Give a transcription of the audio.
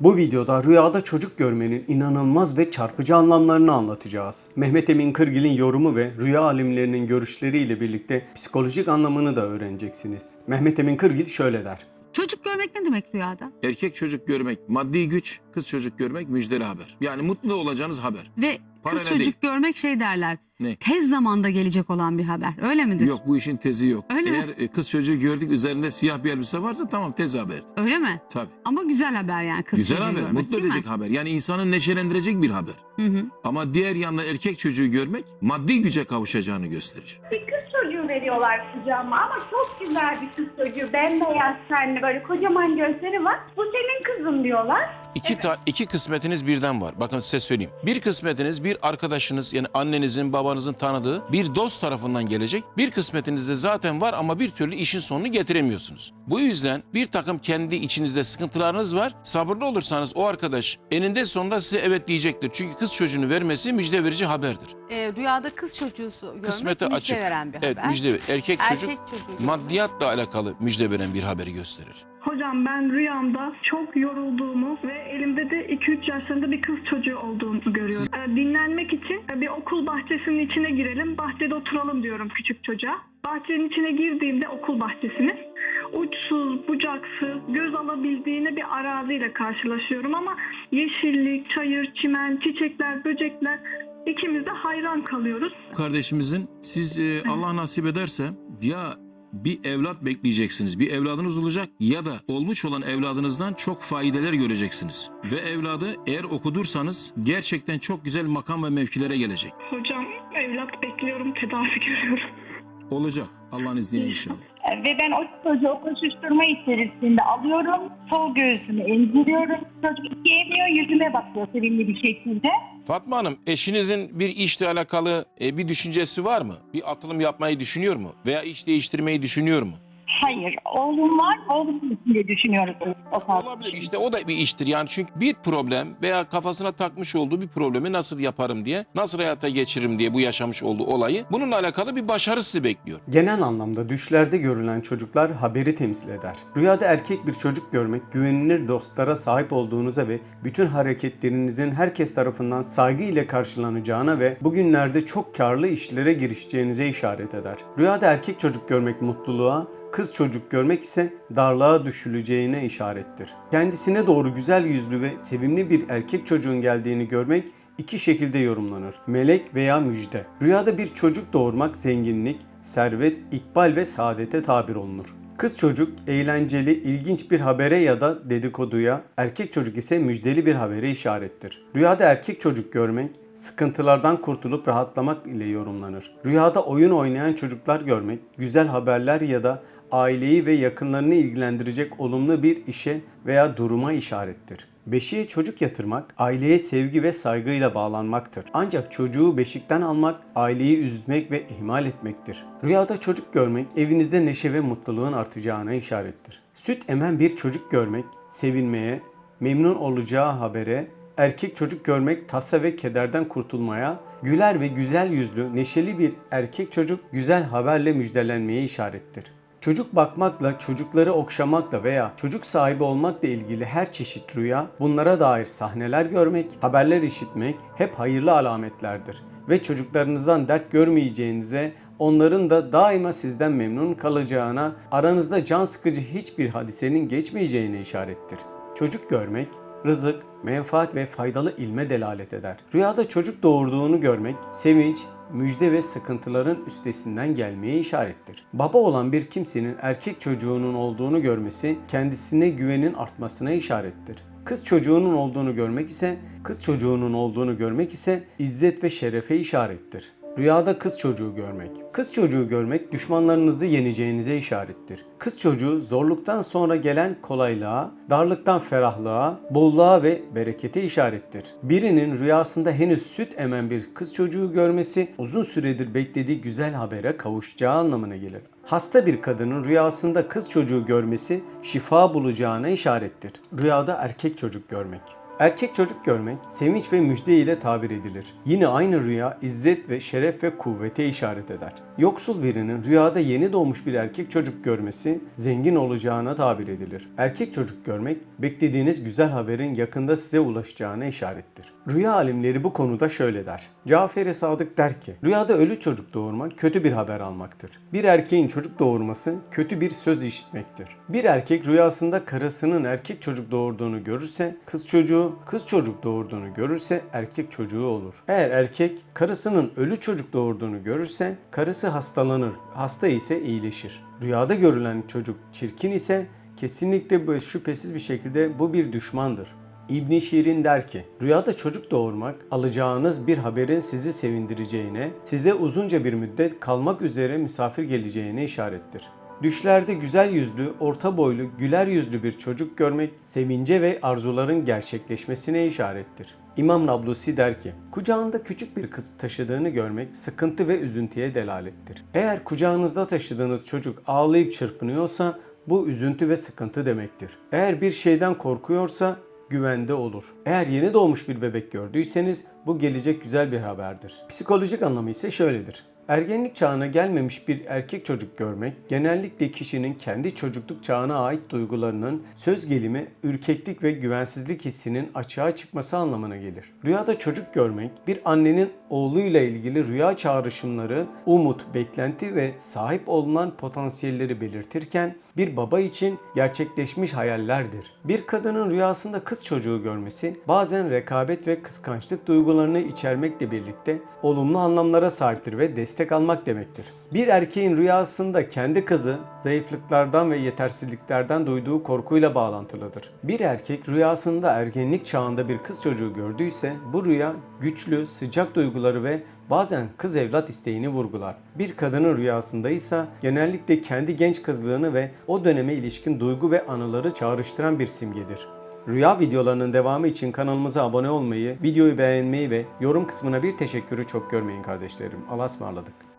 Bu videoda rüyada çocuk görmenin inanılmaz ve çarpıcı anlamlarını anlatacağız. Mehmet Emin Kırgil'in yorumu ve rüya alimlerinin görüşleriyle birlikte psikolojik anlamını da öğreneceksiniz. Mehmet Emin Kırgil şöyle der. Çocuk görmek ne demek rüyada? Erkek çocuk görmek maddi güç, kız çocuk görmek müjdeli haber. Yani mutlu olacağınız haber. Ve Paralel kız çocuk görmek şey derler. Ne? Tez zamanda gelecek olan bir haber. Öyle midir? Yok bu işin tezi yok. Öyle mi? Eğer e, kız çocuğu gördük üzerinde siyah bir elbise varsa tamam tez haber. Öyle mi? Tabii. Ama güzel haber yani kız Güzel çocuğu haber, görmek, mutlu değil mi? edecek haber. Yani insanı neşelendirecek bir haber. Hı hı. Ama diğer yanda erkek çocuğu görmek maddi güce kavuşacağını gösterir. Bir kız çocuğu veriyorlar kucağıma ama çok güzel bir kız çocuğu. Bembeyaz tenli böyle kocaman gözleri var. Bu senin kızın diyorlar. İki, ta- iki kısmetiniz birden var. Bakın size söyleyeyim. Bir kısmetiniz bir arkadaşınız yani annenizin babanızın tanıdığı bir dost tarafından gelecek. Bir kısmetiniz de zaten var ama bir türlü işin sonunu getiremiyorsunuz. Bu yüzden bir takım kendi içinizde sıkıntılarınız var. Sabırlı olursanız o arkadaş eninde sonunda size evet diyecektir. Çünkü kız çocuğunu vermesi müjde verici haberdir. e, rüyada kız çocuğu görmek Kısmete müjde açık. veren bir evet haber. müjde ver- erkek, çocuk Erkek çocuğu maddiyatla alakalı müjde veren bir haberi gösterir. Hocam ben rüyamda çok yorulduğumu ve elimde de 2-3 yaşlarında bir kız çocuğu olduğumu görüyorum. Ee, dinlenmek için e, bir okul bahçesinin içine girelim, bahçede oturalım diyorum küçük çocuğa. Bahçenin içine girdiğimde okul bahçesinin uçsuz, bucaksız, göz alabildiğine bir araziyle karşılaşıyorum ama yeşillik, çayır, çimen, çiçekler, böcekler ikimiz de hayran kalıyoruz. kardeşimizin siz e, Allah nasip ederse ya bir evlat bekleyeceksiniz. Bir evladınız olacak ya da olmuş olan evladınızdan çok faydeler göreceksiniz. Ve evladı eğer okudursanız gerçekten çok güzel makam ve mevkilere gelecek. Hocam evlat bekliyorum, tedavi görüyorum. Olacak Allah'ın izniyle inşallah. Ve ben o çocuğu koşuşturma içerisinde alıyorum. Sol göğsümü emziriyorum. Çocuk iki emiyor yüzüme bakıyor sevimli bir şekilde. Fatma Hanım eşinizin bir işle alakalı e, bir düşüncesi var mı? Bir atılım yapmayı düşünüyor mu? Veya iş değiştirmeyi düşünüyor mu? Hayır oğlum var. Oğlum için de düşünüyoruz. O bir Olabilir. İşte o da bir iştir. Yani çünkü bir problem veya kafasına takmış olduğu bir problemi nasıl yaparım diye, nasıl hayata geçiririm diye bu yaşamış olduğu olayı bununla alakalı bir başarı sizi bekliyor. Genel anlamda düşlerde görülen çocuklar haberi temsil eder. Rüyada erkek bir çocuk görmek güvenilir dostlara sahip olduğunuza ve bütün hareketlerinizin herkes tarafından saygı ile karşılanacağına ve bugünlerde çok karlı işlere girişeceğinize işaret eder. Rüyada erkek çocuk görmek mutluluğa, kız çocuk görmek ise darlığa düşüleceğine işarettir. Kendisine doğru güzel yüzlü ve sevimli bir erkek çocuğun geldiğini görmek iki şekilde yorumlanır. Melek veya müjde. Rüyada bir çocuk doğurmak zenginlik, servet, ikbal ve saadete tabir olunur. Kız çocuk eğlenceli, ilginç bir habere ya da dedikoduya, erkek çocuk ise müjdeli bir habere işarettir. Rüyada erkek çocuk görmek, sıkıntılardan kurtulup rahatlamak ile yorumlanır. Rüyada oyun oynayan çocuklar görmek, güzel haberler ya da aileyi ve yakınlarını ilgilendirecek olumlu bir işe veya duruma işarettir. Beşiğe çocuk yatırmak, aileye sevgi ve saygıyla bağlanmaktır. Ancak çocuğu beşikten almak, aileyi üzmek ve ihmal etmektir. Rüyada çocuk görmek, evinizde neşe ve mutluluğun artacağına işarettir. Süt emen bir çocuk görmek, sevinmeye, memnun olacağı habere, erkek çocuk görmek tasa ve kederden kurtulmaya, güler ve güzel yüzlü, neşeli bir erkek çocuk güzel haberle müjdelenmeye işarettir. Çocuk bakmakla, çocukları okşamakla veya çocuk sahibi olmakla ilgili her çeşit rüya, bunlara dair sahneler görmek, haberler işitmek hep hayırlı alametlerdir. Ve çocuklarınızdan dert görmeyeceğinize, onların da daima sizden memnun kalacağına, aranızda can sıkıcı hiçbir hadisenin geçmeyeceğine işarettir. Çocuk görmek, rızık, menfaat ve faydalı ilme delalet eder. Rüyada çocuk doğurduğunu görmek, sevinç, müjde ve sıkıntıların üstesinden gelmeye işarettir. Baba olan bir kimsenin erkek çocuğunun olduğunu görmesi kendisine güvenin artmasına işarettir. Kız çocuğunun olduğunu görmek ise kız çocuğunun olduğunu görmek ise izzet ve şerefe işarettir. Rüyada kız çocuğu görmek. Kız çocuğu görmek düşmanlarınızı yeneceğinize işarettir. Kız çocuğu zorluktan sonra gelen kolaylığa, darlıktan ferahlığa, bolluğa ve berekete işarettir. Birinin rüyasında henüz süt emen bir kız çocuğu görmesi uzun süredir beklediği güzel habere kavuşacağı anlamına gelir. Hasta bir kadının rüyasında kız çocuğu görmesi şifa bulacağına işarettir. Rüyada erkek çocuk görmek. Erkek çocuk görmek sevinç ve müjde ile tabir edilir. Yine aynı rüya izzet ve şeref ve kuvvete işaret eder. Yoksul birinin rüyada yeni doğmuş bir erkek çocuk görmesi zengin olacağına tabir edilir. Erkek çocuk görmek beklediğiniz güzel haberin yakında size ulaşacağına işarettir. Rüya alimleri bu konuda şöyle der. Cafer-i Sadık der ki, rüyada ölü çocuk doğurmak kötü bir haber almaktır. Bir erkeğin çocuk doğurması kötü bir söz işitmektir. Bir erkek rüyasında karısının erkek çocuk doğurduğunu görürse kız çocuğu, kız çocuk doğurduğunu görürse erkek çocuğu olur. Eğer erkek karısının ölü çocuk doğurduğunu görürse karısı hastalanır, hasta ise iyileşir. Rüyada görülen çocuk çirkin ise kesinlikle şüphesiz bir şekilde bu bir düşmandır. İbn Şirin der ki, rüyada çocuk doğurmak alacağınız bir haberin sizi sevindireceğine, size uzunca bir müddet kalmak üzere misafir geleceğine işarettir. Düşlerde güzel yüzlü, orta boylu, güler yüzlü bir çocuk görmek sevince ve arzuların gerçekleşmesine işarettir. İmam Nablusi der ki, kucağında küçük bir kız taşıdığını görmek sıkıntı ve üzüntüye delalettir. Eğer kucağınızda taşıdığınız çocuk ağlayıp çırpınıyorsa bu üzüntü ve sıkıntı demektir. Eğer bir şeyden korkuyorsa güvende olur. Eğer yeni doğmuş bir bebek gördüyseniz bu gelecek güzel bir haberdir. Psikolojik anlamı ise şöyledir. Ergenlik çağına gelmemiş bir erkek çocuk görmek, genellikle kişinin kendi çocukluk çağına ait duygularının söz gelimi, ürkeklik ve güvensizlik hissinin açığa çıkması anlamına gelir. Rüyada çocuk görmek, bir annenin oğluyla ilgili rüya çağrışımları, umut, beklenti ve sahip olunan potansiyelleri belirtirken, bir baba için gerçekleşmiş hayallerdir. Bir kadının rüyasında kız çocuğu görmesi, bazen rekabet ve kıskançlık duygularını içermekle birlikte olumlu anlamlara sahiptir ve destek almak demektir. Bir erkeğin rüyasında kendi kızı zayıflıklardan ve yetersizliklerden duyduğu korkuyla bağlantılıdır. Bir erkek rüyasında ergenlik çağında bir kız çocuğu gördüyse bu rüya güçlü, sıcak duyguları ve bazen kız evlat isteğini vurgular. Bir kadının rüyasında ise genellikle kendi genç kızlığını ve o döneme ilişkin duygu ve anıları çağrıştıran bir simgedir. Rüya videolarının devamı için kanalımıza abone olmayı, videoyu beğenmeyi ve yorum kısmına bir teşekkürü çok görmeyin kardeşlerim. Allah'a ısmarladık.